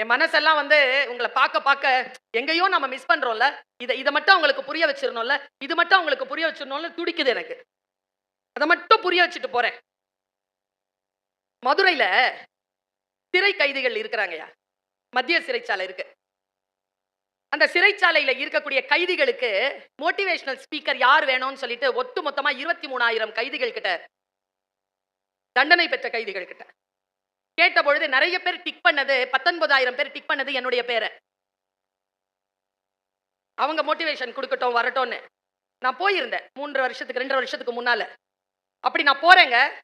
என் மனசெல்லாம் வந்து உங்களை பார்க்க பார்க்க எங்கேயோ நம்ம மிஸ் பண்றோம்ல. இதை இதை மட்டும் அவங்களுக்கு புரிய வச்சிடணும்ல இது மட்டும் அவங்களுக்கு புரிய வச்சிடணும்னு துடிக்குது எனக்கு. அதை மட்டும் புரிய வச்சுட்டு போறேன். மதுரையில சிறை கைதிகள் இருக்கிறாங்கய்யா. மத்திய சிறைச்சாலை இருக்கு. அந்த சிறைச்சாலையில இருக்கக்கூடிய கைதிகளுக்கு மோட்டிவேஷனல் ஸ்பீக்கர் யார் வேணும்னு சொல்லிட்டு ஒட்டு மொத்தமா இருபத்தி மூணாயிரம் கைதிகள் கிட்ட தண்டனை பெற்ற கைதிகள் கிட்ட. கேட்ட பொழுது நிறைய பேர் டிக் பண்ணது பத்தொன்பதாயிரம் பேர் டிக் பண்ணது என்னுடைய பேரை. அவங்க மோட்டிவேஷன் கொடுக்கட்டும் வரட்டும்னு. நான் போயிருந்தேன். மூன்று வருஷத்துக்கு ரெண்டு வருஷத்துக்கு முன்னால. அப்படி நான் போறேங்க.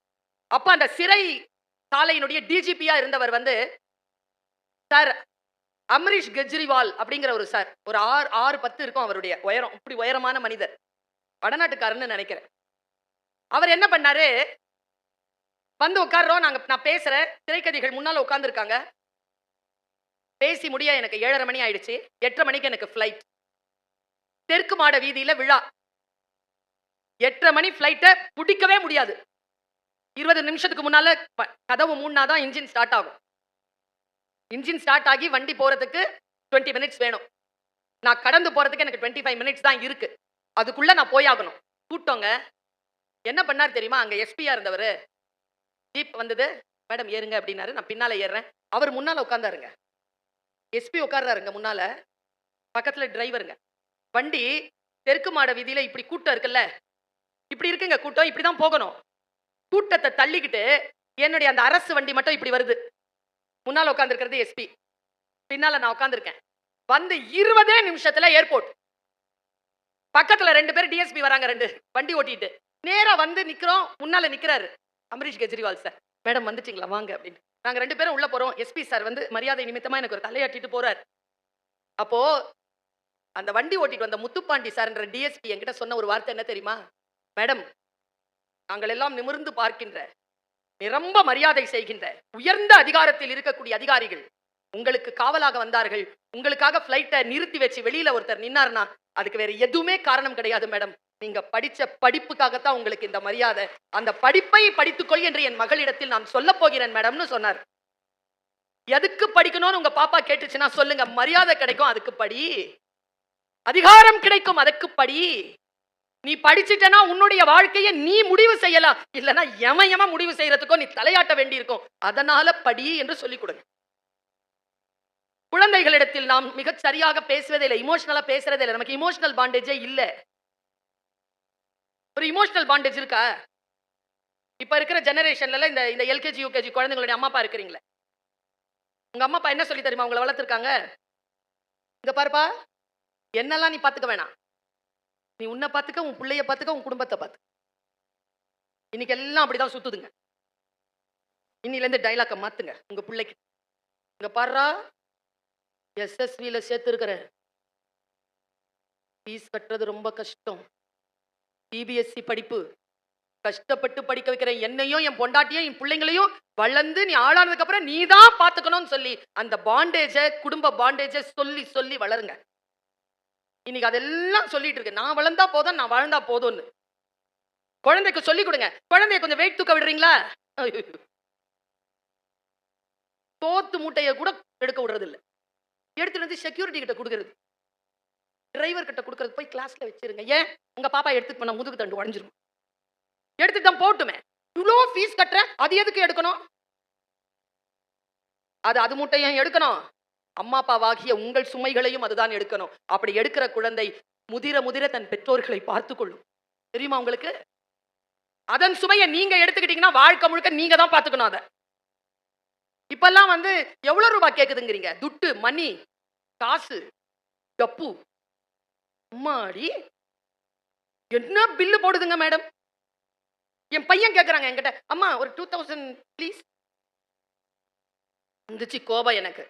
அப்ப அந்த சிறை சாலையினுடைய டிஜிபியா இருந்தவர் வந்து சார் அமரீஷ் கெஜ்ரிவால் அப்படிங்கிற ஒரு சார். ஒரு ஆறு ஆறு பத்து இருக்கும் அவருடைய. உயரம் இப்படி உயரமான மனிதர். வடநாட்டுக்காரன்னு நினைக்கிறேன். அவர் என்ன பண்ணாரு? வந்து உட்கார்றோம். நாங்க நான் பேசுகிறேன் திரைக்கதிகள் முன்னால உட்காந்துருக்காங்க பேசி முடிய எனக்கு ஏழரை மணி ஆயிடுச்சு. எட்டரை மணிக்கு எனக்கு ஃப்ளைட் தெற்கு மாட வீதியில் விழா. எட்டரை மணி ஃப்ளைட்டை பிடிக்கவே முடியாது. இருபது நிமிஷத்துக்கு முன்னால கதவு மூணா தான் இன்ஜின் ஸ்டார்ட் ஆகும். இன்ஜின் ஸ்டார்ட் ஆகி வண்டி போறதுக்கு டுவெண்ட்டி மினிட்ஸ் வேணும். நான் கடந்து போறதுக்கு எனக்கு டுவெண்ட்டி ஃபைவ் மினிட்ஸ் தான் இருக்கு. அதுக்குள்ள நான் போயாகணும். கூட்டோங்க என்ன பண்ணார் தெரியுமா? அங்க எஸ்பியா இருந்தவர். ஜீப் வந்தது. மேடம் ஏறுங்க அப்படின்னாரு. நான் பின்னால் ஏறுறேன். அவர் முன்னால் உட்காந்தாருங்க எஸ்பி உட்கார்றாருங்க முன்னால். பக்கத்தில் டிரைவருங்க வண்டி தெற்கு மாட வீதியில் இப்படி கூட்டம் இருக்குல்ல? இப்படி இருக்குங்க கூட்டம். இப்படி தான் போகணும். கூட்டத்தை தள்ளிக்கிட்டு என்னுடைய அந்த அரசு வண்டி மட்டும் இப்படி வருது. முன்னால் உட்காந்துருக்கிறது எஸ்பி பின்னால் நான் உட்காந்துருக்கேன் வந்து இருபதே நிமிஷத்தில் ஏர்போர்ட் பக்கத்தில் ரெண்டு பேர் டிஎஸ்பி வராங்க ரெண்டு. வண்டி ஓட்டிட்டு. நேராக வந்து நிற்கிறோம் முன்னால் நிற்கிறாரு அமரீஷ் கெஜ்ரிவால் சார். மேடம் வந்துட்டீங்களா? வாங்க அப்படின்னு. நாங்க ரெண்டு பேரும் உள்ள போறோம். எஸ்பி சார் வந்து மரியாதை நிமித்தமா எனக்கு ஒரு தலையாட்டிட்டு போறாரு. அப்போ அந்த வண்டி ஓட்டிட்டு வந்த முத்துப்பாண்டி சார்ன்ற டிஎஸ்பி என்கிட்ட சொன்ன ஒரு வார்த்தை என்ன தெரியுமா? மேடம் நாங்கள் எல்லாம் நிமிர்ந்து பார்க்கின்ற நிரம்ப மரியாதை செய்கின்ற உயர்ந்த அதிகாரத்தில் இருக்கக்கூடிய அதிகாரிகள் உங்களுக்கு காவலாக வந்தார்கள் உங்களுக்காக ஃப்ளைட்டை நிறுத்தி வச்சு வெளியில ஒருத்தர் நின்னார்னா அதுக்கு வேற எதுவுமே காரணம் கிடையாது மேடம். நீங்க படிச்ச படிப்புக்காகத்தான் உங்களுக்கு இந்த மரியாதை. அந்த படிப்பை படித்துக்கொள் என்று என் மகளிடத்தில் நான் சொல்ல போகிறேன் மேடம்னு சொன்னார். எதுக்கு படிக்கணும்னு உங்க பாப்பா கேட்டுச்சுன்னா சொல்லுங்க. மரியாதை கிடைக்கும் அதுக்கு படி. அதிகாரம் கிடைக்கும் அதுக்கு படி. நீ படிச்சுட்டனா உன்னுடைய வாழ்க்கையை நீ முடிவு செய்யலாம். இல்லைன்னா எம எம முடிவு செய்யறதுக்கோ நீ தலையாட்ட வேண்டியிருக்கும். அதனால படி என்று சொல்லிக் கொடுங்க. குழந்தைகளிடத்தில் நாம் மிகச் சரியாக பேசுவதே இமோஷனலா பேசுறதே நமக்கு இமோஷனல் பாண்டேஜே இல்ல. ஒரு இமோஷனல் பாண்டேஜ் இருக்கா? இப்போ இருக்கிற ஜெனரேஷன்ல இந்த இந்த எல்கேஜி யூகேஜி குழந்தைங்களுடைய அம்மா அப்பா இருக்கிறீங்களே. உங்க அம்மா அப்பா என்ன சொல்லி தெரியுமா? உங்களை வளர்த்துருக்காங்க? இங்கே பாருப்பா என்னெல்லாம் நீ பார்த்துக்க வேணாம். நீ உன்னை பார்த்துக்க உன் பிள்ளைய பார்த்துக்க உன் குடும்பத்தை பார்த்து இன்னைக்கு எல்லாம் அப்படிதான் சுத்துதுங்க. இன்னில இருந்து டைலாக்க மாத்துங்க உங்க பிள்ளைக்கு. இங்க பாடுறா எஸ்எஸ்வியில் சேர்த்து ஃபீஸ் கட்டுறது ரொம்ப கஷ்டம். பிபிஎஸ்சி படிப்பு. கஷ்டப்பட்டு படிக்க வைக்கிற என்னையும் என் பொண்டாட்டியும் என் பிள்ளைங்களையும் வளர்ந்து நீ ஆளானதுக்கு அப்புறம் நீ தான் பாத்துக்கணும்னு சொல்லி அந்த பாண்டேஜை குடும்ப பாண்டேஜை சொல்லி சொல்லி வளருங்க. இன்னைக்கு அதெல்லாம் சொல்லிட்டு இருக்கு நான் வளர்ந்தா போதும் நான் வளர்ந்தா போதும்னு. குழந்தைக்கு சொல்லி கொடுங்க. குழந்தைய கொஞ்சம் வெயிட் தூக்க விடுறீங்களா? தோத்து மூட்டையை கூட எடுக்க விடுறது இல்ல எடுத்துட்டு வந்து செக்யூரிட்டி கிட்ட கொடுக்குறது. டிரைவர் கிட்ட கொடுக்கறது போய் கிளாஸ்ல வச்சிருங்க. ஏன்? உங்க பாப்பா எடுத்துட்டு போன முதுகு தண்டு உடஞ்சிரும். எடுத்துட்டு தான் போட்டுமே. இவ்வளோ ஃபீஸ் கட்டுறேன் அது எதுக்கு எடுக்கணும்? அது அது மூட்டையும் எடுக்கணும்? அம்மா அப்பாவாகிய உங்கள் சுமைகளையும் அதுதான் எடுக்கணும். அப்படி எடுக்கிற குழந்தை முதிர முதிர தன் பெற்றோர்களை பார்த்து கொள்ளும். தெரியுமா உங்களுக்கு? அதன் சுமையை நீங்க எடுத்துக்கிட்டீங்கன்னா வாழ்க்கை முழுக்க நீங்க தான் பார்த்துக்கணும் அதை. இப்பெல்லாம் வந்து எவ்வளவு ரூபாய் கேட்குதுங்கிறீங்க துட்டு மணி காசு டப்பு அம்மாடி என்ன பில்லு போடுதுங்க மேடம் என் பையன் கேட்குறாங்க என்கிட்ட அம்மா ஒரு டூ தௌசண்ட் ப்ளீஸ் வந்துச்சு கோபம் எனக்கு.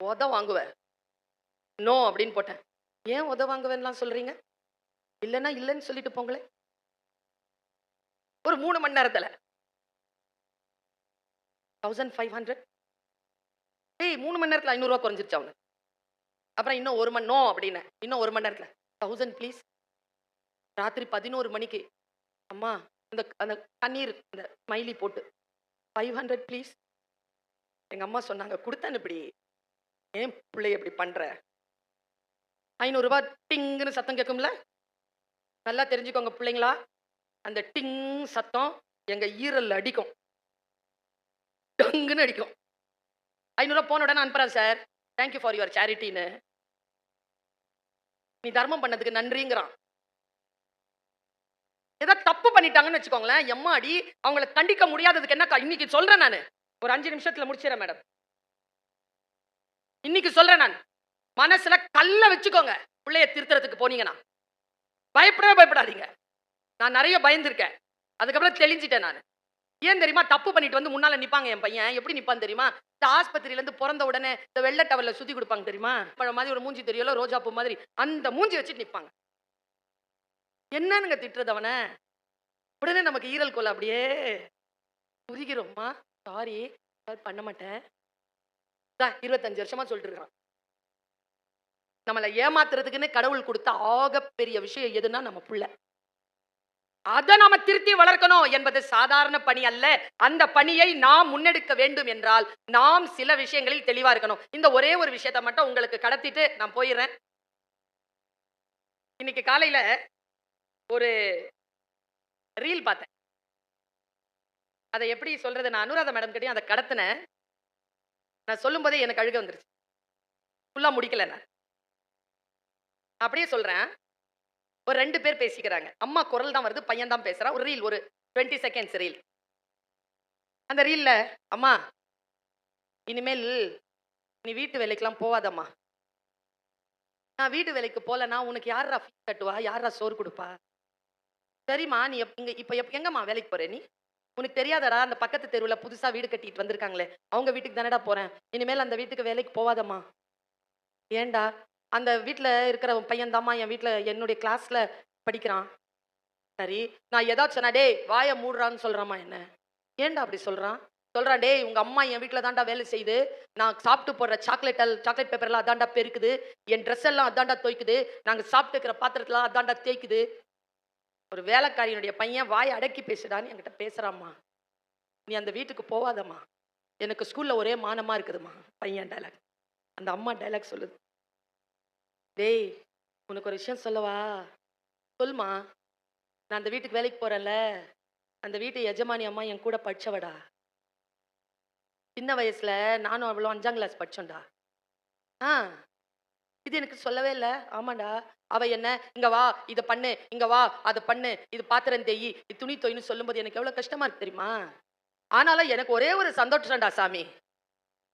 உத வாங்குவேன் நோ அப்படின்னு போட்டேன். ஏன் உத வாங்குவேன்லாம் சொல்றீங்க? இல்லைன்னா இல்லைன்னு சொல்லிட்டு போங்களே. ஒரு மூணு மணி நேரத்தில். தௌசண்ட் ஃபைவ் ஹண்ட்ரட் ஏய் மூணு மணி நேரத்தில் ஐநூறுரூவா குறைஞ்சிருச்சு அவனுக்கு. அப்புறம் இன்னும் ஒரு மணி நோ அப்படின்னு. இன்னும் ஒரு மணி நேரத்தில். தௌசண்ட் ப்ளீஸ் ராத்திரி பதினோரு மணிக்கு. அம்மா இந்த அந்த தண்ணீர் அந்த ஸ்மைலி போட்டு. ஃபைவ் ஹண்ட்ரட் ப்ளீஸ் எங்கள் அம்மா சொன்னாங்க கொடுத்தேன் இப்படி ஏன் பிள்ளைய இப்படி பண்ணுற ஐநூறுரூபா டிங்குன்னு சத்தம் கேட்கும்ல நல்லா தெரிஞ்சுக்கோங்க பிள்ளைங்களா. அந்த டிங் சத்தம் எங்கள் ஈரல் அடிக்கும். டங்குன்னு அடிக்கும். ஐநூறுரூவா போன உடனே அனுப்புகிறேன் sir thank you for your சேரிட்டின்னு நீ தர்மம் பண்ணதுக்கு நன்றிங்கிறான். ஏதாவது தப்பு பண்ணிட்டாங்கன்னு வச்சுக்கோங்களேன் எம்மாடி அவங்கள கண்டிக்க முடியாததுக்கு என்ன இன்னைக்கு சொல்றேன் நான். ஒரு அஞ்சு நிமிஷத்துல முடிச்சிடறேன் மேடம் இன்னைக்கு சொல்றேன் நான். மனசுல கல்ல வச்சுக்கோங்க. பிள்ளைய திருத்துறதுக்கு போனீங்கன்னா. பயப்படவே பயப்படாதீங்க. நான் நிறைய பயந்துருக்கேன். அதுக்கப்புறம் தெளிஞ்சிட்டேன் நான். ஏன் தெரியுமா? தப்பு பண்ணிட்டு வந்து முன்னால நிப்பாங்க என் பையன். எப்படி நிப்பான் தெரியுமா? இந்த ஆஸ்பத்திரியில இருந்து பிறந்த உடனே இந்த வெள்ளை டவல்ல சுத்தி கொடுப்பாங்க தெரியுமா? பழம் மாதிரி ஒரு மூஞ்சி தெரியல ரோஜா பூ மாதிரி. அந்த மூஞ்சி வச்சுட்டு நிப்பாங்க. என்னனுங்க திட்டுறது அவனை? உடனே நமக்கு ஈரல் கொலை அப்படியே புரிகிறோம்மா சாரி பண்ண மாட்டேன். தா, இருபத்தஞ்சு வருஷமா சொல்லிட்டு இருக்கான். நம்மளை ஏமாத்துறதுக்குன்னு கடவுள் கொடுத்த ஆகப்பெரிய விஷயம் எதுன்னா நம்ம புள்ள. அதை நாம திருத்தி வளர்க்கணும் என்பது சாதாரண பணி அல்ல. அந்த பணியை நாம் முன்னெடுக்க வேண்டும் என்றால் நாம் சில விஷயங்களில் தெளிவா இருக்கணும். இந்த ஒரே ஒரு விஷயத்த மட்டும் உங்களுக்கு கடத்திட்டு நான் போயிடுறேன். இன்னைக்கு காலையில ஒரு ரீல் பார்த்தேன். அதை எப்படி சொல்றது? நான் அனுராதா மேடம் கிட்டயும் அதை கடத்தினேன். நான் சொல்லும்போதே எனக்கு அழுக வந்துருச்சு. ஃபுல்லா முடிக்கல நான். அப்படியே சொல்றேன். ஒரு ரெண்டு பேர் பேசிக்கிறாங்க. அம்மா குரல் தான் வருது பையன் தான் பேசுறான் ஒரு ரீல் ஒரு டுவெண்ட்டி செகண்ட்ஸ் ரீல். அந்த ரீலில் அம்மா இனிமேல் நீ வீட்டு வேலைக்கெலாம் போவாதம்மா. நான் வீட்டு வேலைக்கு போகலன்னா உனக்கு யாரா ஃபீஸ் கட்டுவா? யாரா சோறு கொடுப்பா? சரிம்மா நீ எப்- இங்கே இப்ப எப்- எங்கம்மா வேலைக்கு போகிற நீ? உனக்கு தெரியாதடா அந்த பக்கத்து தெருவுல புதுசா வீடு கட்டிட்டு வந்திருக்காங்களே. அவங்க வீட்டுக்கு தானடா போறேன். இனிமேல் அந்த வீட்டுக்கு வேலைக்கு போவாதம்மா. ஏன்டா? அந்த வீட்டில் இருக்கிற பையன் தாம்மா என் வீட்டில் என்னுடைய கிளாஸில் படிக்கிறான். சரி நான் ஏதாச்சும் சொன்னா டேய் வாயை மூடுறான்னு சொல்கிறாம்மா என்ன? ஏன்டா அப்படி சொல்கிறான் சொல்கிறான் டேய் உங்கள் அம்மா என் வீட்டில் தான்டா வேலை செய்யுது. நான் சாப்பிட்டு போடுற சாக்லேட் சாக்லேட் பேப்பர்லாம் அதான்டா பெருக்குது. என் ட்ரெஸ் எல்லாம் அதான்டா துவைக்குது. நாங்கள் சாப்பிட்டு இருக்கிற பாத்திரத்தெல்லாம் அதான்டா தேய்க்குது. ஒரு வேலைக்காரியினுடைய பையன் வாய் அடக்கி பேசுடான்னு என்கிட்ட பேசுகிறாம்மா நீ அந்த வீட்டுக்கு போவாதம்மா எனக்கு ஸ்கூலில் ஒரே மானமாக இருக்குதும்மா பையன் டைலாக் அந்த அம்மா டைலாக் சொல்லுது. டேய் உனக்கு ஒரு விஷயம் சொல்லவா? சொல்மா நான் அந்த வீட்டுக்கு வேலைக்கு போறேன்ல. அந்த வீட்டு எஜமானி அம்மா என் கூட படிச்சவடா. சின்ன வயசுல நானும் அவ்வளோ அஞ்சாம் கிளாஸ் படிச்சோம்டா. ஆ. இது எனக்கு சொல்லவே இல்லை. ஆமாண்டா அவ என்ன இங்க வா இதை பண்ணு இங்க வா அதை பண்ணு இது பாத்திரம் தேயி இது துணி தொயின்னு சொல்லும்போது எனக்கு எவ்வளோ கஷ்டமா இருக்கு தெரியுமா? ஆனாலும் எனக்கு ஒரே ஒரு சந்தோஷம்டா சாமி.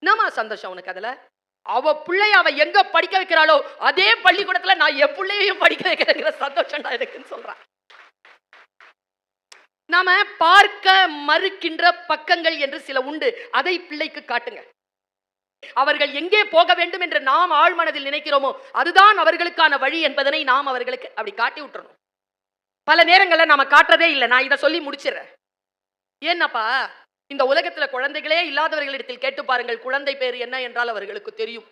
என்னம்மா சந்தோஷம் உனக்கு அதில்? அவ பிள்ளைய அவ எங்க படிக்க வைக்கிறாளோ அதே பள்ளிக்கூடத்துல நான் என் பிள்ளையையும் படிக்க வைக்கிறேங்கிற சத்தோஷம்டா இருக்குன்னு சொல்றான் நாம பார்க்க மறுக்கின்ற பக்கங்கள் என்று சில உண்டு. அதை பிள்ளைக்கு காட்டுங்க. அவர்கள் எங்கே போக வேண்டும் என்று நாம் ஆழ்மனதில் நினைக்கிறோமோ அதுதான் அவர்களுக்கான வழி என்பதனை நாம் அவர்களுக்கு அப்படி காட்டி விட்டுறணும். பல நேரங்களில் நாம காட்டுறதே இல்லை. நான் இதை சொல்லி முடிச்சிடுறேன். ஏன்னாப்பா இந்த உலகத்துல குழந்தைகளே இல்லாதவர்களிடத்தில் கேட்டு பாருங்கள் குழந்தை பேர் என்ன என்றால் அவர்களுக்கு தெரியும்.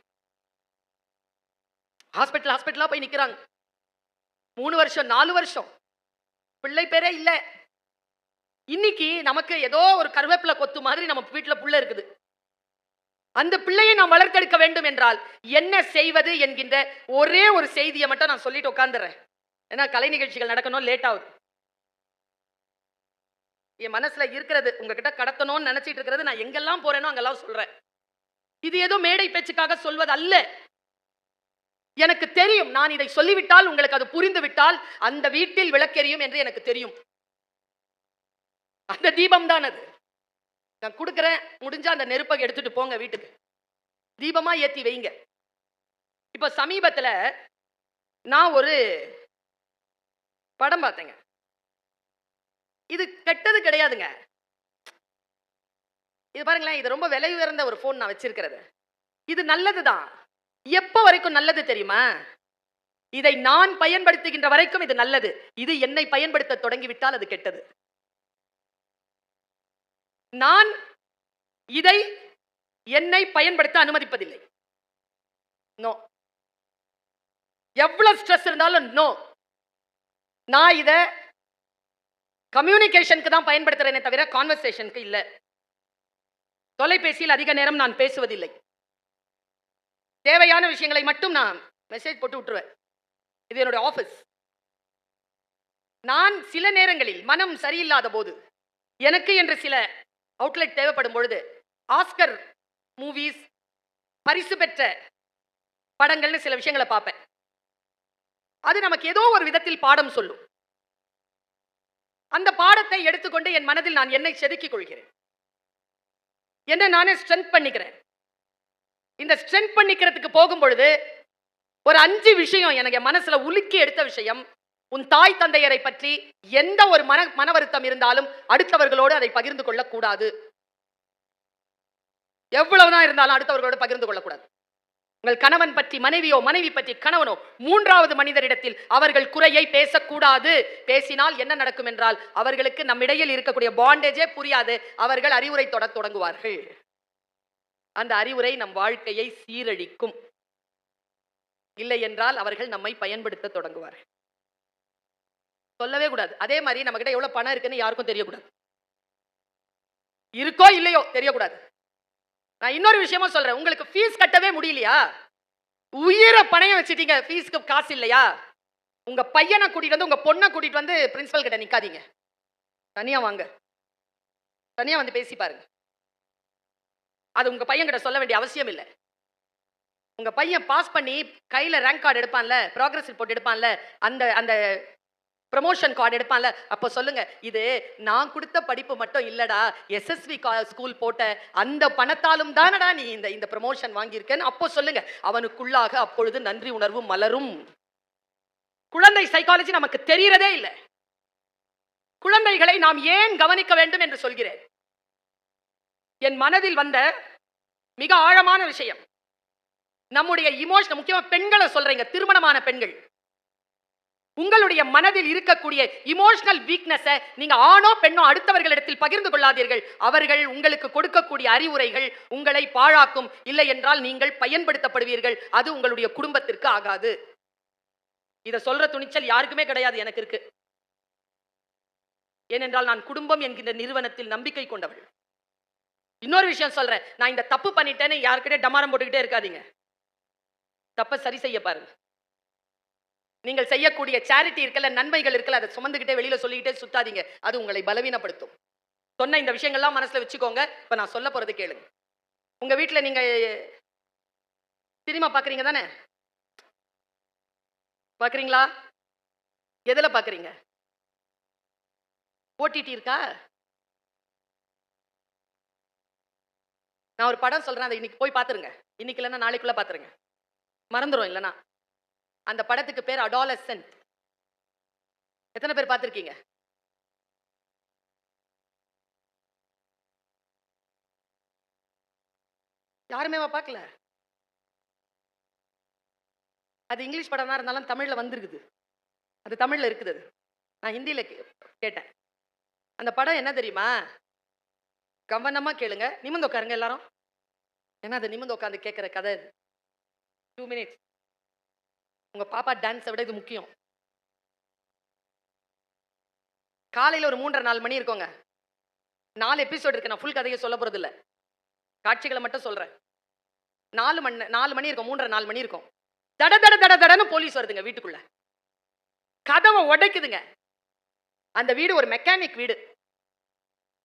ஹாஸ்பிட்டல் ஹாஸ்பிட்டலா போய் நிக்கிறாங்க. மூணு வருஷம் நாலு வருஷம். பிள்ளை பேரே இல்ல. இன்னைக்கு நமக்கு ஏதோ ஒரு கருவேப்பிலை கொத்து மாதிரி நம்ம வீட்டுல புள்ள இருக்குது. அந்த பிள்ளையை நாம் வளர்த்தெடுக்க வேண்டும் என்றால் என்ன செய்வது என்கின்ற ஒரே ஒரு செய்தியை மட்டும் நான் சொல்லிட்டு உட்காந்துறேன் ஏன்னா கலை நிகழ்ச்சிகள் நடக்கணும் லேட் ஆகுது. என் மனசில் இருக்கிறது உங்ககிட்ட கடத்தணும்னு நினச்சிட்டு இருக்கிறது நான் எங்கெல்லாம் போகிறேனோ அங்கெல்லாம் சொல்றேன். இது ஏதோ மேடை பேச்சுக்காக சொல்வது அல்ல. எனக்கு தெரியும் நான் இதை சொல்லிவிட்டால் உங்களுக்கு அது புரிந்து விட்டால் அந்த வீட்டில் விளக்கெரியும் என்று எனக்கு தெரியும். அந்த தீபம் தான் அது. நான் கொடுக்குறேன் முடிஞ்சா அந்த நெருப்பை எடுத்துட்டு போங்க வீட்டுக்கு. தீபமா ஏற்றி வைங்க. இப்போ சமீபத்தில் நான் ஒரு படம் பார்த்தேங்க. இது கெட்டது கிடையாதுங்க. இது பாருங்களேன் இது ரொம்ப விலை உயர்ந்த ஒரு ஃபோன் நான் வச்சிருக்கிறது. இது நல்லதுதான். எப்போ வரைக்கும் நல்லது தெரியுமா? இதை நான் பயன்படுத்துகின்ற வரைக்கும் இது நல்லது. இது என்னை பயன்படுத்த தொடங்கிவிட்டால் அது கெட்டது. நான் இதை என்னை பயன்படுத்த அனுமதிப்பதில்லை. நோ எவ்வளவு ஸ்ட்ரெஸ் இருந்தாலும் நோ நான் இதை கம்யூனிகேஷனுக்கு தான் பயன்படுத்துறேனே தவிர கான்வர்சேஷனுக்கு இல்லை. தொலைபேசியில் அதிக நேரம் நான் பேசுவதில்லை. தேவையான விஷயங்களை மட்டும் நான் மெசேஜ் போட்டு விட்டுருவேன். இது என்னுடைய ஆஃபீஸ் நான் சில நேரங்களில் மனம் சரியில்லாத போது எனக்கு என்று சில அவுட்லெட் தேவைப்படும் பொழுது ஆஸ்கர் மூவிஸ் பரிசு பெற்ற படங்கள்னு சில விஷயங்களை பார்ப்பேன். அது நமக்கு ஏதோ ஒரு விதத்தில் பாடம் சொல்லும். அந்த பாடத்தை எடுத்துக்கொண்டு என் மனதில் நான் என்னை செதுக்கிக் கொள்கிறேன் என்ன நானே ஸ்ட்ரென்த் பண்ணிக்கிறேன். இந்த ஸ்ட்ரென்த் பண்ணிக்கிறதுக்கு போகும் பொழுது ஒரு அஞ்சு விஷயம் எனக்கு மனசுல உலுக்கி எடுத்த விஷயம் உன் தாய் தந்தையரை பற்றி எந்த ஒரு மன மன வருத்தம் இருந்தாலும் அடுத்தவர்களோடு அதை பகிர்ந்து கொள்ளக்கூடாது. எவ்வளவுதான் இருந்தாலும் அடுத்தவர்களோடு பகிர்ந்து கொள்ளக்கூடாது. உங்கள் கணவன் பற்றி மனைவியோ மனைவி பற்றி கணவனோ மூன்றாவது மனிதரிடத்தில் அவர்கள் குறையை பேசக்கூடாது. பேசினால் என்ன நடக்கும் என்றால் அவர்களுக்கு நம்மிடையில் இருக்கக்கூடிய பாண்டேஜே புரியாது. அவர்கள் அறிவுரை தொட தொடங்குவார்கள். அந்த அறிவுரை நம் வாழ்க்கையை சீரழிக்கும். இல்லை என்றால் அவர்கள் நம்மை பயன்படுத்த தொடங்குவார்கள். சொல்லவே கூடாது. அதே மாதிரி நம்ம கிட்ட எவ்வளவு பணம் இருக்குன்னு யாருக்கும் தெரியக்கூடாது. இருக்கோ இல்லையோ தெரியக்கூடாது. நான் இன்னொரு விஷயமா சொல்றேன். உங்களுக்கு ஃபீஸ் கட்டவே முடியலையா? உயிரை பணையம் வச்சுட்டீங்க. ஃபீஸ்க்கு காசு இல்லையா? உங்க பையனை கூட்டிட்டு வந்து உங்க பொண்ணை கூட்டிட்டு வந்து பிரின்சிபல் கிட்ட நிக்காதீங்க. தனியா வாங்க. தனியா வந்து பேசி பாருங்க. அது உங்க பையன் கிட்ட சொல்ல வேண்டிய அவசியம் இல்லை. உங்க பையன் பாஸ் பண்ணி கையில ரேங்க் கார்டு எடுப்பான்ல ப்ராக்ரஸ் ரிப்போர்ட் எடுப்பான்ல அந்த அந்த ப்ரமோஷன் கார்டு எடுப்பான்ல. அப்போ சொல்லுங்க இது நான் கொடுத்த படிப்பு மட்டும் இல்லடா எஸ்எஸ்வி ஸ்கூல் போட்ட அந்த பணத்தாலும் தானடா நீ இந்த இந்த ப்ரமோஷன் வாங்கியிருக்கேன்னு அப்போ சொல்லுங்க. அவனுக்குள்ளாக அப்பொழுது நன்றி உணர்வு மலரும். குழந்தை சைக்காலஜி நமக்கு தெரியறதே இல்லை. குழந்தைகளை நாம் ஏன் கவனிக்க வேண்டும் என்று சொல்கிறேன். என் மனதில் வந்த மிக ஆழமான விஷயம். நம்முடைய இமோஷன் முக்கியமா பெண்களை சொல்றீங்க திருமணமான பெண்கள். உங்களுடைய மனதில் இருக்கக்கூடிய இமோஷனல் வீக்னஸை நீங்க ஆணோ பெண்ணோ அடுத்தவர்களிடத்தில் பகிர்ந்து கொள்ளாதீர்கள். அவர்கள் உங்களுக்கு கொடுக்கக்கூடிய அறிவுரைகள் உங்களை பாழாக்கும். இல்லை என்றால் நீங்கள் பயன்படுத்தப்படுவீர்கள். அது உங்களுடைய குடும்பத்திற்கு ஆகாது. இதை சொல்ற துணிச்சல் யாருக்குமே கிடையாது எனக்கு இருக்கு. ஏனென்றால் நான் குடும்பம் என்கின்ற நிறுவனத்தில் நம்பிக்கை கொண்டவள். இன்னொரு விஷயம் சொல்றேன். நான் இந்த தப்பு பண்ணிட்டேன்னு யாருக்கிட்டே டமாரம் போட்டுக்கிட்டே இருக்காதீங்க. தப்பை சரி செய்ய பாருங்க. நீங்கள் செய்யக்கூடிய சேரிட்டி இருக்கல நன்மைகள் இருக்கல அதை சுமந்துக்கிட்டே வெளியில சொல்லிக்கிட்டே சுத்தாதீங்க. அது உங்களை பலவீனப்படுத்தும். சொன்ன இந்த விஷயங்கள்லாம் மனசுல வச்சுக்கோங்க. இப்ப நான் சொல்ல போறது கேளுங்க. உங்க வீட்டில் நீங்க சினிமா பாக்குறீங்க தானே? பாக்குறீங்களா? எதுல பாக்குறீங்க? ஓடிடி இருக்கா? நான் ஒரு படம் சொல்றேன் அதை இன்னைக்கு போய் பாத்துருங்க. இன்னைக்கு இல்லைன்னா நாளைக்குள்ள பாத்துருங்க. மறந்துடும் இல்லைன்னா. அந்த படத்துக்கு பேர் அடாலசன் எத்தனை பேர் பார்த்துருக்கீங்க? யாருமே பார்க்கல? அது இங்கிலீஷ் படமா இருந்தாலும் தமிழில் வந்திருக்குது. அது தமிழில் இருக்குது. அது. நான் ஹிந்தியில் கே- கேட்டேன். அந்த படம் என்ன தெரியுமா? கவனமாக கேளுங்க. நிமிந்து உட்காருங்க எல்லாரும். ஏன்னா அது நிமிந்து உட்காந்து கேட்குற கதை? டூ மினிட்ஸ் உங்கள் பாப்பா டான்ஸை விட இது முக்கியம். காலையில் ஒரு மூன்றரை நாலு மணி இருக்கோங்க. நாலு எபிசோடு இருக்கு. நான் ஃபுல் கதையை சொல்ல போகிறதில்ல காட்சிகளை மட்டும் சொல்கிறேன் நாலு மணி நாலு மணி இருக்கும். மூன்றரை நாலு மணி இருக்கும். தட தட தட தடன்னு போலீஸ் வருதுங்க வீட்டுக்குள்ள. கதவை உடைக்குதுங்க. அந்த வீடு ஒரு மெக்கானிக் வீடு.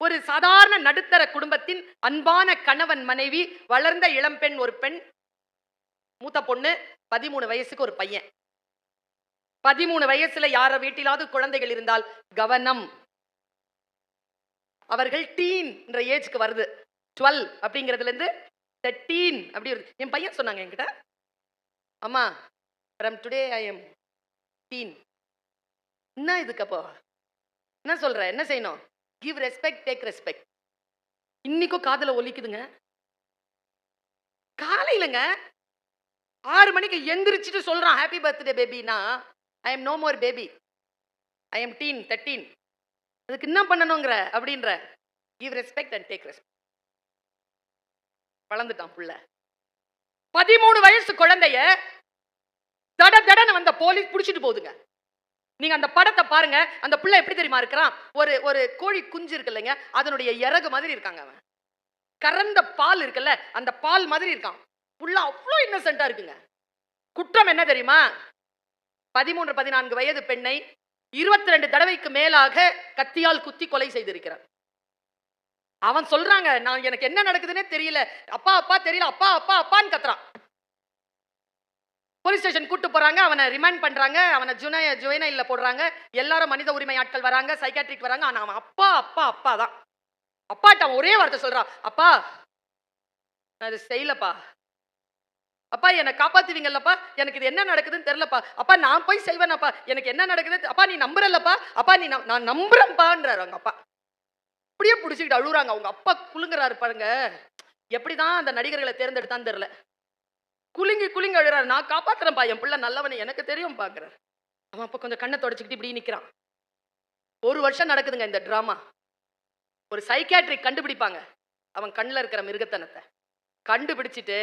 ஒரு சாதாரண நடுத்தர குடும்பத்தின் அன்பான கணவன் மனைவி வளர்ந்த இளம்பெண் ஒரு பெண் மூத்த பொண்ணு பதிமூணு வயசுக்கு ஒரு பையன். பதிமூணு வயசுல யார வீட்டிலாவது குழந்தைகள் இருந்தால் கவனம். அவர்கள் டீன் என்ற ஏஜ்க்கு வருது. டுவெல் அப்படிங்கிறதுல இருந்து தேர்ட்டீன் அப்படி வருது. என் பையன் சொன்னாங்க என்கிட்ட அம்மா from today I am teen என்ன இதுக்கு அப்போ? என்ன சொல்ற? என்ன செய்யணும்? கிவ் ரெஸ்பெக்ட் டேக் ரெஸ்பெக்ட் இன்னைக்கும் காதல ஒலிக்குதுங்க. காலையிலங்க ஆறு மணிக்கு எந்திரிச்சிட்டு சொல்கிறான் happy birthday பேபினா I am no more baby I am teen thirteen அதுக்கு என்ன பண்ணணுங்கிற அப்படின்ற. Give respect and take respect வளர்ந்துட்டான் புள்ள. பதிமூணு வயசு குழந்தைய தட தடன்னு வந்த போலீஸ் பிடிச்சிட்டு போகுதுங்க. நீங்க அந்த படத்தை பாருங்க அந்த பிள்ளை எப்படி தெரியுமா இருக்கிறான்? ஒரு ஒரு கோழி குஞ்சு இருக்கு இல்லைங்க அதனுடைய இறகு மாதிரி இருக்காங்க அவன். கறந்த பால் இருக்குல்ல அந்த பால் மாதிரி இருக்கான். புள்ள அவ்வளோ இன்னசென்ட்டா இருக்குங்க. குற்றம் என்ன தெரியுமா? பதிமூன்று பதினான்கு வயது பெண்ணை இருபத்தி ரெண்டு தடவைக்கு மேலாக கத்தியால் குத்தி கொலை செய்திருக்கிறான். அவன் சொல்றாங்க நான் எனக்கு என்ன நடக்குதுன்னே தெரியல. அப்பா அப்பா தெரியல. அப்பா அப்பா அப்பான்னு கத்துறான். போலீஸ் ஸ்டேஷன் கூட்டு போறாங்க. அவனை ரிமைண்ட் பண்றாங்க. அவனை ஜுனை இல்ல போடுறாங்க. எல்லாரும் மனித உரிமை ஆட்கள் வராங்க. சைக்காட்ரிக் வராங்க. ஆனா அவன் அப்பா அப்பா அப்பா தான். அப்பாட்ட அவன் ஒரே வார்த்தை சொல்றான். அப்பா நான் இது செய்யலப்பா. அப்பா என்னை காப்பாத்துவீங்கல்லப்பா. எனக்கு இது என்ன நடக்குதுன்னு தெரியலப்பா. அப்பா நான் போய் செய்வேனப்பா. எனக்கு என்ன நடக்குது அப்பா நீ நம்புறல்லப்பா. அப்பா நீ நம்- நான் நம்புறேன்ப்பான்றாரு அவங்க அப்பா. அப்படியே பிடிச்சிக்கிட்டு அழுகுறாங்க அவங்க அப்பா குலுங்குறாரு பாருங்க. எப்படிதான் அந்த நடிகர்களை தேர்ந்தெடுத்தான்னு தெரியல. குலுங்கி குலுங்கி அழுறாரு. நான் காப்பாத்துறேன்ப்பா. என் பிள்ளை நல்லவனை எனக்கு தெரியும் பாக்குறாரு அவன் அப்ப கொஞ்சம் கண்ணை தொடச்சிக்கிட்டு இப்படி நிக்கிறான். ஒரு வருஷம் நடக்குதுங்க இந்த ட்ராமா. ஒரு சைக்காட்ரிக் கண்டுபிடிப்பாங்க. அவன் கண்ணில் இருக்கிற மிருகத்தனத்தை. கண்டுபிடிச்சிட்டு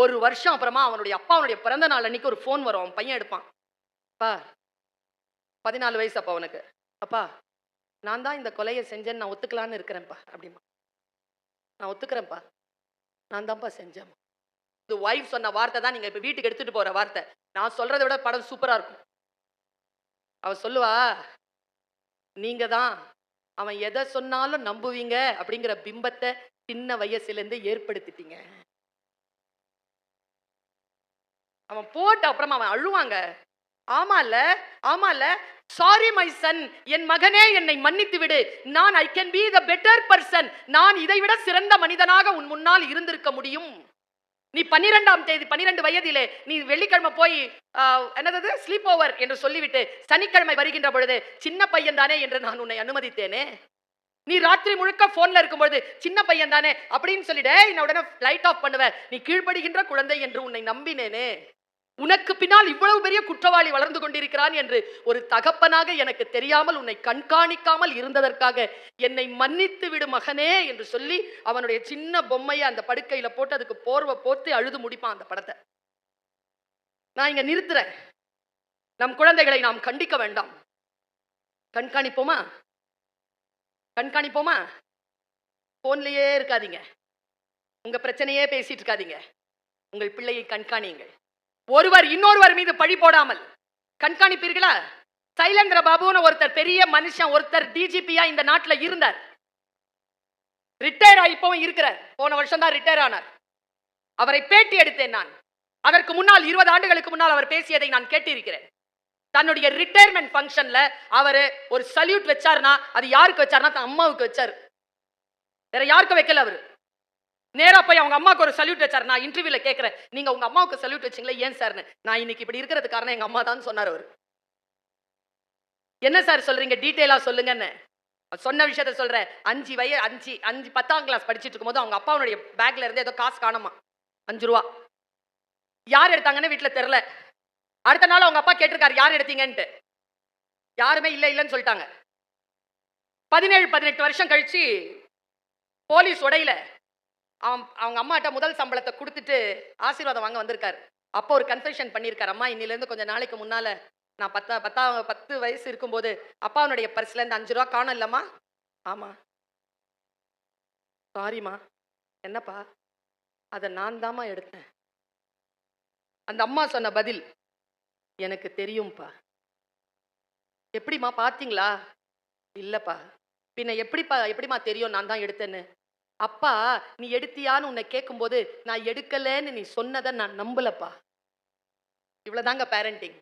ஒரு வருஷம் அப்புறமா அவனுடைய அப்பாவுடைய பிறந்த நாள் அன்னைக்கு ஒரு ஃபோன் வரும். அவன் பையன் எடுப்பான். அப்பா பதினாலு வயசு அப்பா அவனுக்கு அப்பா நான் தான் இந்த கொலையை செஞ்சேன்னு நான் ஒத்துக்கலான்னு இருக்கிறேன்ப்பா அப்படிமா நான் ஒத்துக்கிறேன்ப்பா. நான் தான்ப்பா செஞ்சேன் இது ஒய்ஃப் சொன்ன வார்த்தை தான் நீங்கள் இப்போ வீட்டுக்கு எடுத்துகிட்டு போகிற வார்த்தை. நான் சொல்கிறத விட படம் சூப்பராக இருக்கும். அவ சொல்லுவா நீங்கள் தான் அவன் எதை சொன்னாலும் நம்புவீங்க அப்படிங்கிற பிம்பத்தை சின்ன வயசுலேருந்து ஏற்படுத்திட்டீங்க. அவன் போட்ட அப்புறமா அவன் அழுவாங்க. ஆமால ஆமால சாரி மை சன் என் மகனே என்னை மன்னித்து விடு. நான் I can be the better person நான் இதை விட சிறந்த மனிதனாக உன் முன்னால் இருந்திருக்க முடியும். நீ பன்னிரெண்டாம் தேதி பன்னிரெண்டு வயதிலே நீ வெள்ளிக்கிழமை போய் என்னது ஸ்லீப் ஓவர் என்று சொல்லிவிட்டு சனிக்கிழமை வருகின்ற பொழுது சின்ன பையன் தானே என்று நான் உன்னை அனுமதித்தேனே? நீ ராத்திரி முழுக்க போன்ல இருக்கும்பொழுது சின்ன பையன் தானே அப்படின்னு சொல்லிட்டு என்ன நான் உடனே லைட் ஆஃப் பண்ணுவேன். நீ கீழ்படுகின்ற குழந்தை என்று உன்னை நம்பினேனே? உனக்கு பின்னால் இவ்வளவு பெரிய குற்றவாளி வளர்ந்து கொண்டிருக்கிறான் என்று ஒரு தகப்பனாக எனக்கு தெரியாமல் உன்னை கண்காணிக்காமல் இருந்ததற்காக என்னை மன்னித்து விடு மகனே என்று சொல்லி அவனுடைய சின்ன பொம்மையை அந்த படுக்கையில போட்டு அதுக்கு போர்வை போத்து அழுது முடிப்பான் அந்த படத்தை. நான் இங்க நிறுத்துறேன். நம் குழந்தைகளை நாம் கண்டிக்க வேண்டாம். கண்காணிப்போமா? கண்காணிப்போமா? போன்லயே இருக்காதீங்க. உங்க பிரச்சனையே பேசிட்டு இருக்காதீங்க. உங்கள் பிள்ளையை கண்காணியுங்கள். ஒருவர் இன்னொருவர் மீது பழி போடாமல். கண்காணிப்பீர்களா? சைலேந்திர பாபுன்னு ஒருத்தர் பெரிய மனுஷன் ஒருத்தர் டிஜிபியா இந்த நாட்டில் இருந்தார். ரிட்டையர் ஆகி இப்பவும் இருக்கிறார். போன வருஷம் தான் ரிட்டையர் ஆனார். அவரை பேட்டி எடுத்தேன் நான். அதற்கு முன்னால் இருபது ஆண்டுகளுக்கு முன்னால் அவர் பேசியதை நான் கேட்டிருக்கிறேன். தன்னுடைய ரிட்டையர்மெண்ட் ஃபங்க்ஷன்ல அவர் ஒரு சல்யூட் வச்சாருன்னா அது யாருக்கு வச்சாருன்னா தன் அம்மாவுக்கு வச்சார். வேற யாருக்கும் வைக்கல அவர். நேராக போய் அவங்க அம்மாவுக்கு ஒரு சல்யூட் வச்சார். நான் இன்டர்வியூல கேட்குறேன் நீங்க உங்க அம்மாவுக்கு சல்யூட் வச்சிங்களே? ஏன் சார்னு நான் இன்னைக்கு இப்படி இருக்கிறது காரணம் எங்க அம்மா தான் சொன்னார் அவர். என்ன சார் சொல்றீங்க? டீட்டெயிலா சொல்லுங்கன்னு. சொன்ன விஷயத்த சொல்றேன். அஞ்சு வய அஞ்சு அஞ்சு பத்தாம் கிளாஸ் படிச்சிட்டு இருக்கும்போது அவங்க அப்பாவுடைய பேக்ல இருந்து ஏதோ காசு காணுமா? அஞ்சு ரூபா. யார் எடுத்தாங்கன்னு வீட்டில் தெரியல. அடுத்த நாள் அவங்க அப்பா கேட்டிருக்காரு யார் எடுத்தீங்கன்ட்டு? யாருமே இல்லை இல்லைன்னு சொல்லிட்டாங்க. பதினேழு பதினெட்டு வருஷம் கழிச்சு போலீஸ் உடையில அவன் அவங்க அம்மாட்ட முதல் சம்பளத்தை கொடுத்துட்டு ஆசீர்வாதம் வாங்க வந்திருக்காரு. அப்போ ஒரு கன்ஃபெஷன் பண்ணியிருக்காரு. அம்மா இன்னிலேருந்து கொஞ்சம் நாளைக்கு முன்னால நான் பத்தா பத்தா பத்து வயசு இருக்கும்போது அப்பாவனுடைய பர்ஸ்ல இருந்து அஞ்சு ரூபா காணும் இல்லம்மா? ஆமா. சாரிம்மா என்னப்பா? அதை நான் தாம்மா எடுத்தேன். அந்த அம்மா சொன்ன பதில் எனக்கு தெரியும்ப்பா எப்படிம்மா பார்த்தீங்களா இல்லைப்பா. பின்ன எப்படிப்பா எப்படிம்மா தெரியும் நான் தான் எடுத்தேன்னு? அப்பா நீ எடுத்தியான்னு உன்னை கேட்கும்போது நான் எடுக்கலைன்னு நீ சொன்னதை நான் நம்பலப்பா. இவ்வளோதாங்க பேரண்டிங்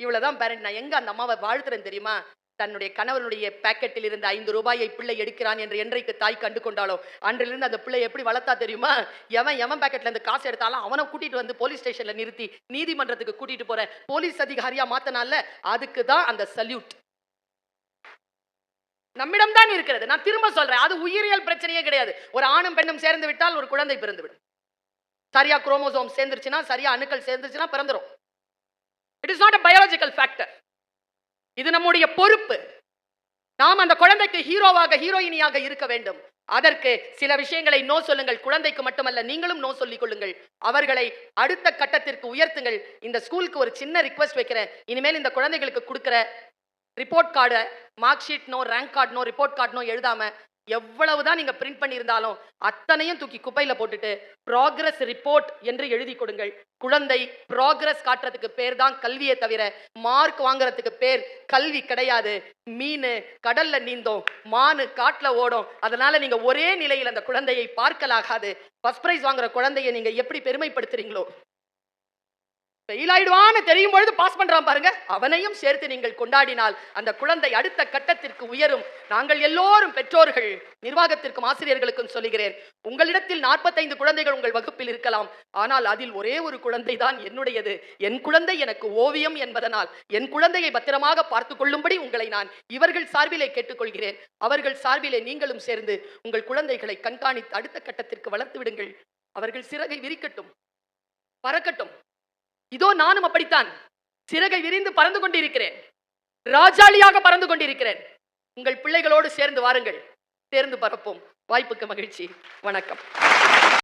இவ்வளோதான் பேரண்ட் நான் எங்கே அந்த அம்மாவை வாழ்த்துறேன் தெரியுமா? தன்னுடைய கணவனுடைய பேக்கெட்டில் இருந்து ஐந்து ரூபாயை பிள்ளை எடுக்கிறான் என்று என்றைக்கு தாய் கண்டு கொண்டாலோ அன்றிலிருந்து அந்த பிள்ளை எப்படி வளர்த்தா தெரியுமா? எவன் எவன் பேக்கெட்ல இருந்து காசு எடுத்தாலும் அவனை கூட்டிட்டு வந்து போலீஸ் ஸ்டேஷன்ல நிறுத்தி நீதிமன்றத்துக்கு கூட்டிட்டு போற போலீஸ் அதிகாரியா மாத்தனால அதுக்கு தான் அந்த சல்யூட் நம்மிடம் தான் இருக்கிறது. நான் திரும்ப சொல்றேன். அது உயிரியல் பிரச்சனையே கிடையாது. ஒரு ஆணும் பெண்ணும் சேர்ந்து விட்டால் ஒரு குழந்தை பிறந்து விடும் சரியா குரோமோசோம் சேர்ந்துருச்சுன்னா சரியா அணுக்கள் சேர்ந்துருச்சுன்னா பிறந்துரும். It is not a biological factor இது நம்முடைய பொறுப்பு. நாம் அந்த குழந்தைக்கு ஹீரோவாக ஹீரோயினியாக இருக்க வேண்டும். அதற்கு சில விஷயங்களை நோ சொல்லுங்கள். குழந்தைக்கு மட்டுமல்ல நீங்களும் நோ சொல்லிக் கொள்ளுங்கள். அவர்களை அடுத்த கட்டத்திற்கு உயர்த்துங்கள். இந்த ஸ்கூலுக்கு ஒரு சின்ன ரிக்வெஸ்ட் வைக்கிறேன். இனிமேல் இந்த குழந்தைகளுக்கு கொடுக்குற ரிப்போர்ட் கார்டை mark ஷீட்னோ rank card no report card எழுதாமல் எவ்வளவு எவ்வளவுதான் நீங்க பிரிண்ட் பண்ணியிருந்தாலும் அத்தனையும் தூக்கி குப்பையில போட்டுட்டு ப்ராக்ரஸ் ரிப்போர்ட் என்று எழுதி கொடுங்கள். குழந்தை ப்ராக்ரஸ் காட்டுறதுக்கு பேர் தான் கல்வியை தவிர மார்க் வாங்குறதுக்கு பேர் கல்வி கிடையாது. மீன் கடல்ல நீந்தோம் மானு காட்டுல ஓடும். அதனால நீங்க ஒரே நிலையில் அந்த குழந்தையை பார்க்கலாகாது. ஃபர்ஸ்ட் பிரைஸ் வாங்குற குழந்தையை நீங்க எப்படி பெருமைப்படுத்துறீங்களோ ஃபெயில் ஆயிடுவான்னு தெரியும் பொழுது பாஸ் பண்றான் பாருங்க. அவனையும் சேர்த்து நீங்கள் கொண்டாடினால் அந்த குழந்தை அடுத்த கட்டத்திற்கு உயரும். நாங்கள் எல்லோரும் பெற்றோர்கள் நிர்வாகத்திற்கும் ஆசிரியர்களுக்கும் சொல்கிறேன் உங்களிடத்தில் நாற்பத்தைந்து குழந்தைகள் உங்கள் வகுப்பில் இருக்கலாம். ஆனால் அதில் ஒரே ஒரு குழந்தை தான் என்னுடையது. என் குழந்தை எனக்கு ஓவியம் என்பதனால் என் குழந்தையை பத்திரமாக பார்த்து கொள்ளும்படி உங்களை நான் இவர்கள் சார்பிலே கேட்டுக்கொள்கிறேன். அவர்கள் சார்பிலே நீங்களும் சேர்ந்து உங்கள் குழந்தைகளை கண்காணித்து அடுத்த கட்டத்திற்கு வளர்த்து விடுங்கள். அவர்கள் சிறகை விரிக்கட்டும் பறக்கட்டும். இதோ நானும் அப்படித்தான். சிறகை விரிந்து பறந்து கொண்டிருக்கிறேன். ராஜாளியாக பறந்து கொண்டிருக்கிறேன். உங்கள் பிள்ளைகளோடு சேர்ந்து வாருங்கள். சேர்ந்து பறப்போம் வாய்ப்புக்கு மகிழ்ச்சி. வணக்கம்.